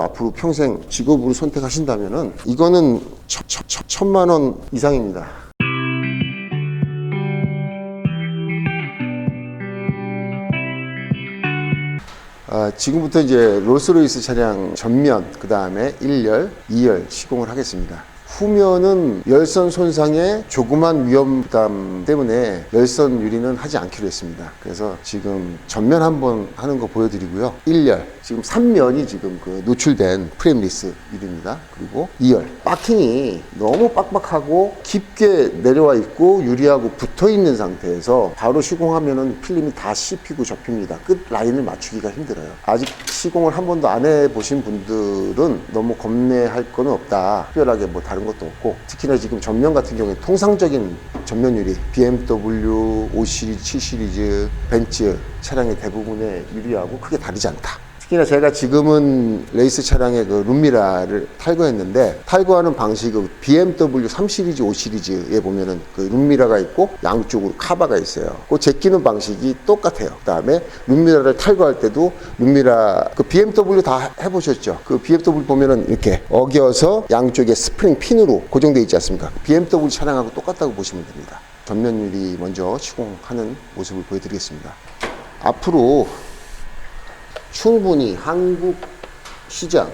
앞으로 평생 직업으로 선택하신다면은 이거는 천, 천, 천, 천만 원 이상입니다. 아, 지금부터 이제 롤스로이스 차량 전면, 그 다음에 1열, 2열 시공을 하겠습니다. 후면은 열선 손상의 조그만 위험 부담 때문에 열선 유리는 하지 않기로 했습니다. 그래서 지금 전면 한번 하는 거 보여드리고요. 1열, 지금 3면이 지금 그 노출된 프레임 리스 유리입니다. 그리고 2열. 박킹이 너무 빡빡하고 깊게 내려와 있고 유리하고 붙어 있는 상태에서 바로 시공하면은 필름이 다 씹히고 접힙니다. 끝 라인을 맞추기가 힘들어요. 아직 시공을 한 번도 안 해보신 분들은 너무 겁내할 거는 없다. 특별하게 뭐 다른 것도 없고 특히나 지금 전면 같은 경우에 통상적인 전면 유리 BMW 5 시리즈, 7 시리즈, 벤츠 차량의 대부분의 유리하고 크게 다르지 않다. 특히나 제가 지금은 레이스 차량의 그 룸미라를 탈거했는데 탈거하는 방식은 BMW 3 시리즈, 5 시리즈에 보면은 그 룸미라가 있고 양쪽으로 카바가 있어요. 그 제끼는 방식이 똑같아요. 그다음에 룸미라를 탈거할 때도 룸미라 그 BMW 다 해보셨죠? 그 BMW 보면은 이렇게 어겨서 양쪽에 스프링 핀으로 고정되어 있지 않습니까? BMW 차량하고 똑같다고 보시면 됩니다. 전면 유리 먼저 시공하는 모습을 보여드리겠습니다. 앞으로 충분히 한국 시장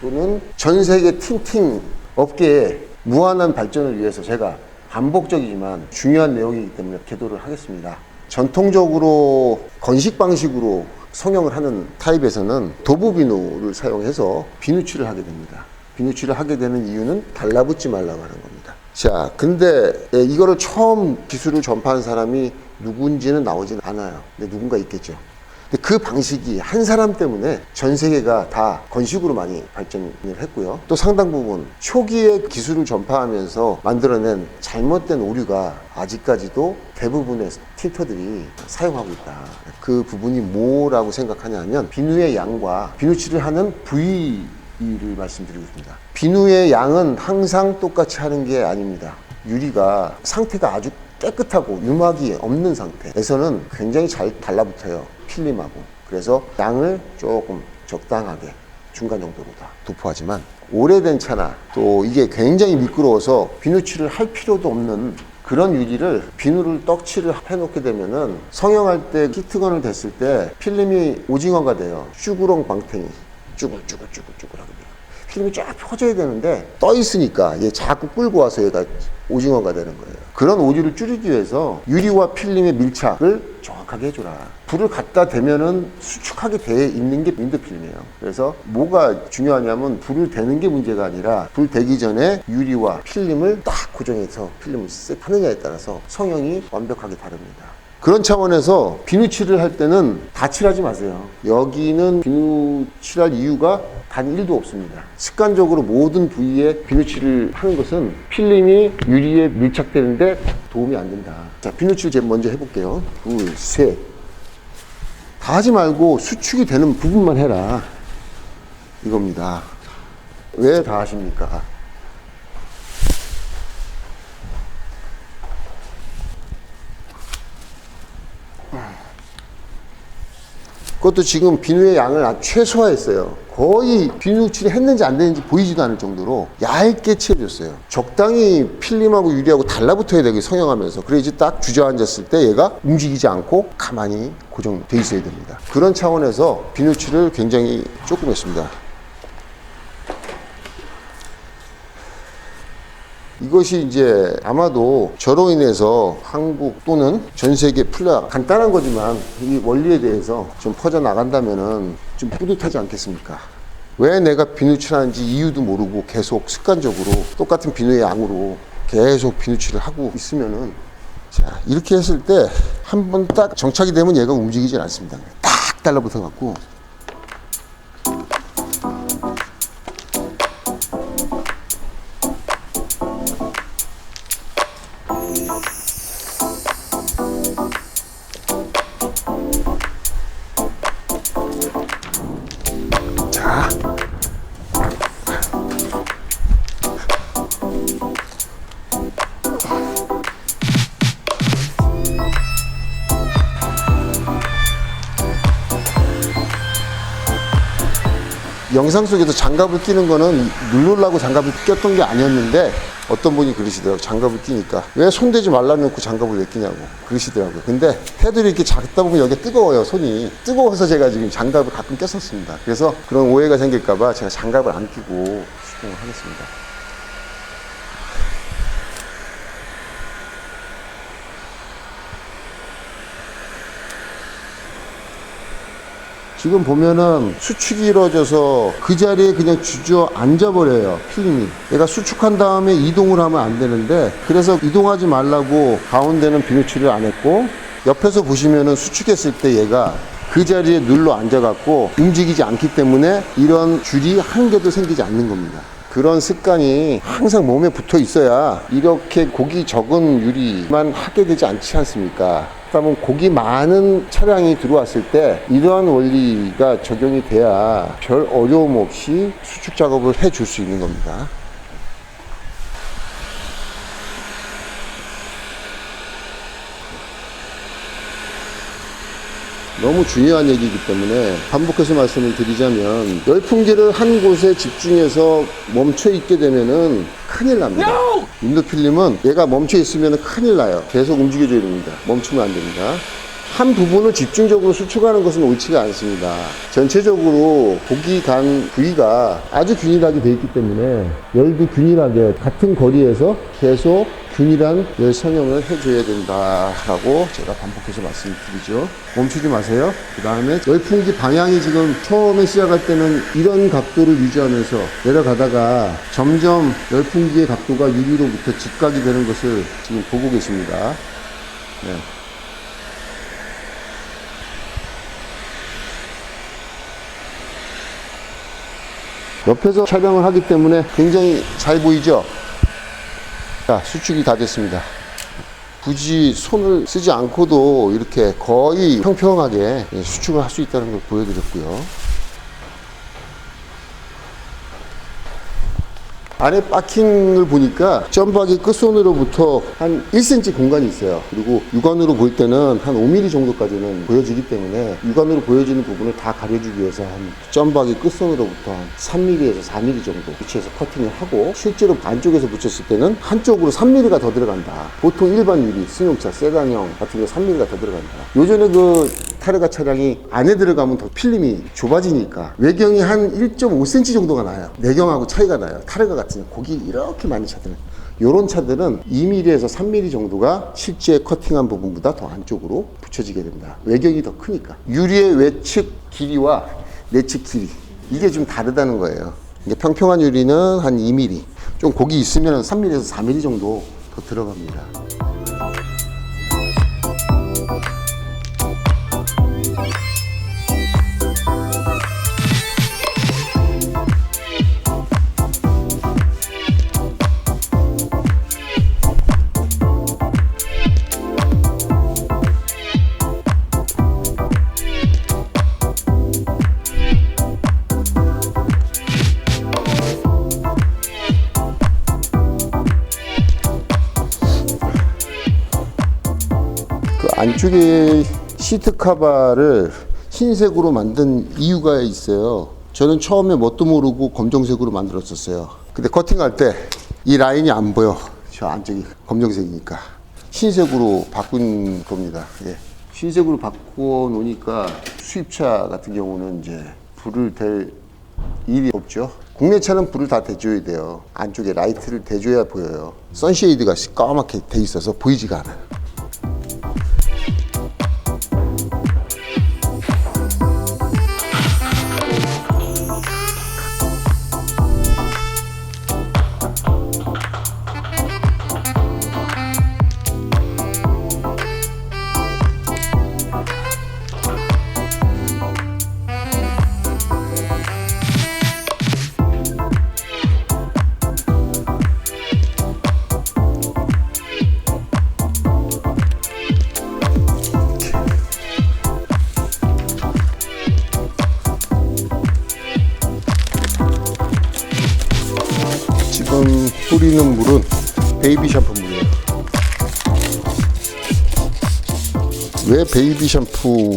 또는 전 세계 팅팅 업계의 무한한 발전을 위해서 제가 반복적이지만 중요한 내용이기 때문에 계도를 하겠습니다. 전통적으로 건식 방식으로 성형을 하는 타입에서는 도부 비누를 사용해서 비누칠을 하게 됩니다. 비누칠을 하게 되는 이유는 달라붙지 말라고 하는 겁니다. 자, 근데 예, 이거를 처음 기술을 전파한 사람이 누군지는 나오진 않아요. 근데 누군가 있겠죠. 근데 그 방식이 한 사람 때문에 전 세계가 다 건식으로 많이 발전을 했고요. 또 상당 부분 초기에 기술을 전파하면서 만들어낸 잘못된 오류가 아직까지도 대부분의 틴터들이 사용하고 있다. 그 부분이 뭐라고 생각하냐면 비누의 양과 비누칠을 하는 부위를 말씀드리고 있습니다. 비누의 양은 항상 똑같이 하는 게 아닙니다. 유리가 상태가 아주 깨끗하고 유막이 없는 상태에서는 굉장히 잘 달라붙어요. 필름하고. 그래서 양을 조금 적당하게 중간 정도로 다 도포하지만 오래된 차나 또 이게 굉장히 미끄러워서 비누칠을 할 필요도 없는 그런 유리를 비누를 떡칠을 해놓게 되면은 성형할 때 히트건을 댔을 때 필름이 오징어가 돼요. 쭈구렁 방탱이 쭈글쭈글쭈글쭈글 하게 돼요. 필름이 쫙 펴져야 되는데 떠 있으니까 얘 자꾸 끌고 와서 얘가 오징어가 되는 거예요. 그런 오류를 줄이기 위해서 유리와 필름의 밀착을 정확하게 해줘라. 불을 갖다 대면은 수축하게 돼 있는 게 윈드 필름이에요. 그래서 뭐가 중요하냐면 불을 대는 게 문제가 아니라 불 대기 전에 유리와 필름을 딱 고정해서 필름을 쓱 하느냐에 따라서 성형이 완벽하게 다릅니다. 그런 차원에서 비누칠을 할 때는 다 칠하지 마세요. 여기는 비누칠할 이유가 단 1도 없습니다. 습관적으로 모든 부위에 비누칠을 하는 것은 필름이 유리에 밀착되는데 도움이 안 된다. 자, 비누칠 제가 먼저 해볼게요. 둘, 셋. 다 하지 말고 수축이 되는 부분만 해라. 이겁니다. 왜 다 하십니까? 그것도 지금 비누의 양을 최소화했어요. 거의 비누 칠이 했는지 안 됐는지 보이지도 않을 정도로 얇게 칠해줬어요. 적당히 필름하고 유리하고 달라붙어야 되게 성형하면서 그래야지 딱 주저앉았을 때 얘가 움직이지 않고 가만히 고정돼 있어야 됩니다. 그런 차원에서 비누칠을 굉장히 조금 했습니다. 이것이 이제 아마도 저로 인해서 한국 또는 전 세계 플레 간단한 거지만 이 원리에 대해서 좀 퍼져 나간다면은 좀 뿌듯하지 않겠습니까? 왜 내가 비누칠하는지 이유도 모르고 계속 습관적으로 똑같은 비누의 양으로 계속 비누칠을 하고 있으면은 자 이렇게 했을 때 한 번 딱 정착이 되면 얘가 움직이질 않습니다. 딱 달라붙어 갖고 영상 속에서 장갑을 끼는 거는 누르려고 장갑을 꼈던 게 아니었는데 어떤 분이 그러시더라고요. 장갑을 끼니까. 왜 손대지 말라놓고 장갑을 왜 끼냐고 그러시더라고요. 근데 테두리 이렇게 작다 보면 여기 뜨거워요, 손이. 뜨거워서 제가 지금 장갑을 가끔 꼈었습니다. 그래서 그런 오해가 생길까봐 제가 장갑을 안 끼고 수동을 하겠습니다. 지금 보면은 수축이 이루어져서 그 자리에 그냥 주저앉아 버려요 필름이 얘가 수축한 다음에 이동을 하면 안 되는데 그래서 이동하지 말라고 가운데는 비누칠을 안 했고 옆에서 보시면은 수축했을 때 얘가 그 자리에 눌러 앉아 갖고 움직이지 않기 때문에 이런 줄이 한 개도 생기지 않는 겁니다 그런 습관이 항상 몸에 붙어 있어야 이렇게 고기 적은 유리만 하게 되지 않지 않습니까? 그러면 고기 많은 차량이 들어왔을 때 이러한 원리가 적용이 돼야 별 어려움 없이 수축 작업을 해줄 수 있는 겁니다. 너무 중요한 얘기이기 때문에 반복해서 말씀을 드리자면 열풍기를 한 곳에 집중해서 멈춰 있게 되면은 큰일 납니다. 인도필름은 얘가 멈춰 있으면 큰일 나요. 계속 움직여줘야 됩니다. 멈추면 안 됩니다. 한 부분을 집중적으로 수축하는 것은 옳지가 않습니다. 전체적으로 고기 간 부위가 아주 균일하게 되어 있기 때문에 열도 균일하게 같은 거리에서 계속 균일한 열 성형을 해줘야 된다라고 제가 반복해서 말씀드리죠. 멈추지 마세요. 그 다음에 열풍기 방향이 지금 처음에 시작할 때는 이런 각도를 유지하면서 내려가다가 점점 열풍기의 각도가 유리로부터 직각이 되는 것을 지금 보고 계십니다. 네. 옆에서 촬영을 하기 때문에 굉장히 잘 보이죠? 자, 수축이 다 됐습니다. 굳이 손을 쓰지 않고도 이렇게 거의 평평하게 수축을 할 수 있다는 걸 보여드렸고요. 안에 바킹을 보니까 점박이 끝선으로부터 한 1cm 공간이 있어요. 그리고 육안으로 볼 때는 한 5mm 정도까지는 보여지기 때문에 육안으로 보여지는 부분을 다 가려주기 위해서 한 점박이 끝선으로부터 한 3mm에서 4mm 정도 위치해서 커팅을 하고 실제로 안쪽에서 붙였을 때는 한쪽으로 3mm가 더 들어간다. 보통 일반 유리, 승용차, 세단형 같은 게 3mm가 더 들어간다. 요전에 그 타르가 차량이 안에 들어가면 더 필름이 좁아지니까 외경이 한 1.5cm 정도가 나요. 내경하고 차이가 나요. 타르가 같은 고기 이렇게 많은 차들은. 요런 차들은 2mm에서 3mm 정도가 실제 커팅한 부분보다 더 안쪽으로 붙여지게 됩니다. 외경이 더 크니까. 유리의 외측 길이와 내측 길이. 이게 좀 다르다는 거예요. 이게 평평한 유리는 한 2mm. 좀 고기 있으면 3mm에서 4mm 정도 더 들어갑니다. 그 안쪽에 시트 카바를 흰색으로 만든 이유가 있어요. 저는 처음에 뭣도 모르고 검정색으로 만들었었어요. 근데 커팅할 때 이 라인이 안 보여. 저 안쪽이 검정색이니까. 흰색으로 바꾼 겁니다. 예. 흰색으로 바꿔 놓으니까 수입차 같은 경우는 이제 불을 댈 일이 없죠. 국내 차는 불을 다 대줘야 돼요. 안쪽에 라이트를 대줘야 보여요. 선쉐이드가 까맣게 돼 있어서 보이지가 않아요. 뿌리는 물은 베이비 샴푸 물이에요. 왜 베이비 샴푸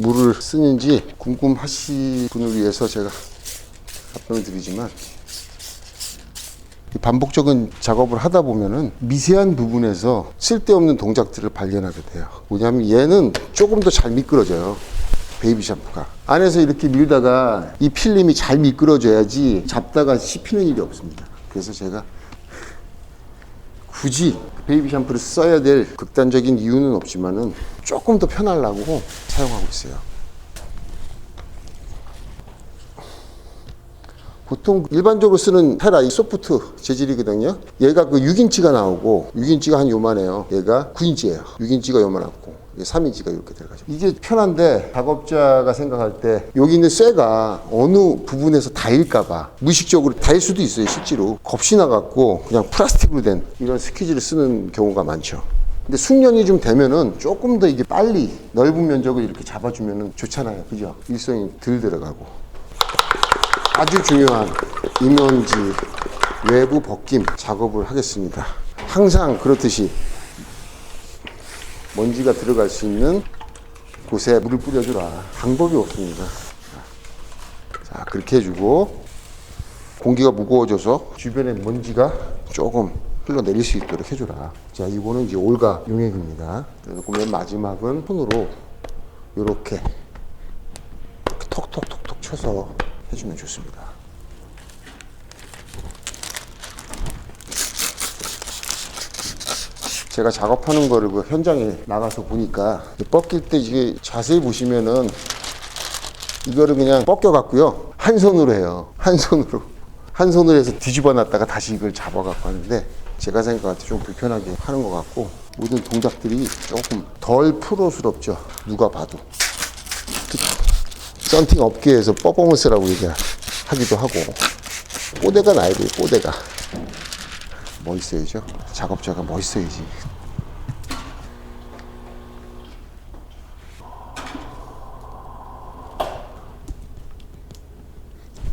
물을 쓰는지 궁금하신 분을 위해서 제가 설명을 드리지만 이 반복적인 작업을 하다 보면은 미세한 부분에서 쓸데없는 동작들을 발견하게 돼요. 뭐냐면 얘는 조금 더 잘 미끄러져요. 베이비 샴푸가. 안에서 이렇게 밀다가 이 필름이 잘 미끄러져야지 잡다가 씹히는 일이 없습니다. 그래서 제가 굳이 베이비 샴푸를 써야 될 극단적인 이유는 없지만은 조금 더 편하려고 사용하고 있어요. 보통 일반적으로 쓰는 테라 이 소프트 재질이거든요. 얘가 그 6인치가 나오고 6인치가 한 요만해요. 얘가 9인치예요. 6인치가 요만하고 3인치가 이렇게 들어가죠. 이게 편한데 작업자가 생각할 때 여기 있는 쇠가 어느 부분에서 닿을까봐 무의식적으로 닿을 수도 있어요. 실제로 겁이 나갖고 그냥 플라스틱으로 된 이런 스퀴즈를 쓰는 경우가 많죠. 근데 숙련이 좀 되면은 조금 더 이게 빨리 넓은 면적을 이렇게 잡아주면은 좋잖아요. 그죠? 일성이 덜 들어가고. 아주 중요한 이면지 외부 벗김 작업을 하겠습니다. 항상 그렇듯이 먼지가 들어갈 수 있는 곳에 물을 뿌려주라. 방법이 없습니다. 자, 그렇게 해주고 공기가 무거워져서 주변에 먼지가 조금 흘러내릴 수 있도록 해줘라. 자, 이거는 이제 올가 용액입니다. 그래서 맨 마지막은 손으로 이렇게 톡톡톡톡 쳐서 해주면 좋습니다. 제가 작업하는 거를 그 현장에 나가서 보니까 뻗길 때 이게 자세히 보시면은 이거를 그냥 뻗겨 갖고요. 한 손으로 해요. 한 손으로. 한 손으로 해서 뒤집어 놨다가 다시 이걸 잡아 갖고 하는데 제가 생각할 때 좀 불편하게 하는 것 같고 모든 동작들이 조금 덜 프로스럽죠. 누가 봐도. 썬팅 업계에서 퍼포먼스라고 얘기하기도 하고. 뽀대가 나야 돼요 뽀대가 멋있어야죠. 작업자가 멋있어야지.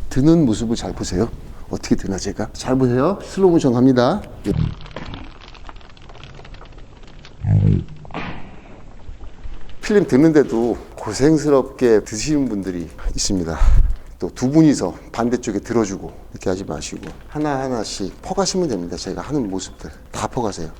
드는 모습을 잘 보세요. 어떻게 드나 제가? 잘 보세요. 슬로우 모션 갑니다. 필름 드는데도 고생스럽게 드시는 분들이 있습니다. 또 두 분이서 반대쪽에 들어주고 이렇게 하지 마시고 하나하나씩 퍼가시면 됩니다. 제가 하는 모습들 다 퍼가세요.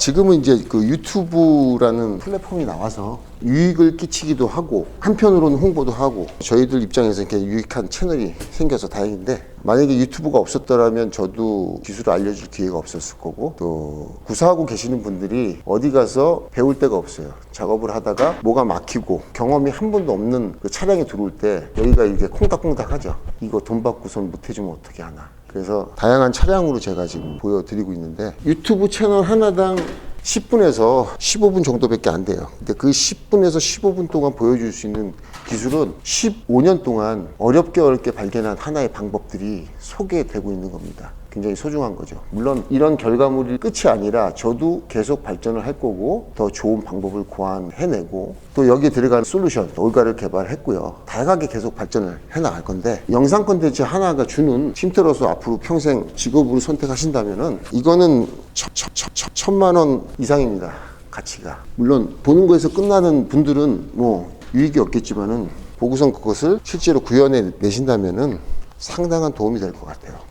지금은 이제 그 유튜브라는 플랫폼이 나와서 유익을 끼치기도 하고 한편으로는 홍보도 하고 저희들 입장에서 이렇게 유익한 채널이 생겨서 다행인데 만약에 유튜브가 없었더라면 저도 기술을 알려줄 기회가 없었을 거고 또 구사하고 계시는 분들이 어디 가서 배울 데가 없어요. 작업을 하다가 뭐가 막히고 경험이 한 번도 없는 그 차량이 들어올 때 여기가 이렇게 콩닥콩닥 하죠. 이거 돈 받고선 못 해주면 어떻게 하나 그래서 다양한 차량으로 제가 지금 보여드리고 있는데 유튜브 채널 하나당 10분에서 15분 정도밖에 안 돼요. 근데 그 10분에서 15분 동안 보여줄 수 있는 기술은 15년 동안 어렵게 어렵게 발견한 하나의 방법들이 소개되고 있는 겁니다. 굉장히 소중한 거죠. 물론 이런 결과물이 끝이 아니라 저도 계속 발전을 할 거고 더 좋은 방법을 고안해내고 또 여기에 들어간 솔루션, 올가를 개발했고요. 다양하게 계속 발전을 해나갈 건데 영상 콘텐츠 하나가 주는 쉼터로서 앞으로 평생 직업으로 선택하신다면은 이거는 천, 천, 천, 천, 천만 원 이상입니다. 가치가. 물론 보는 거에서 끝나는 분들은 뭐 유익이 없겠지만은 보고선 그것을 실제로 구현해 내신다면은 상당한 도움이 될 것 같아요.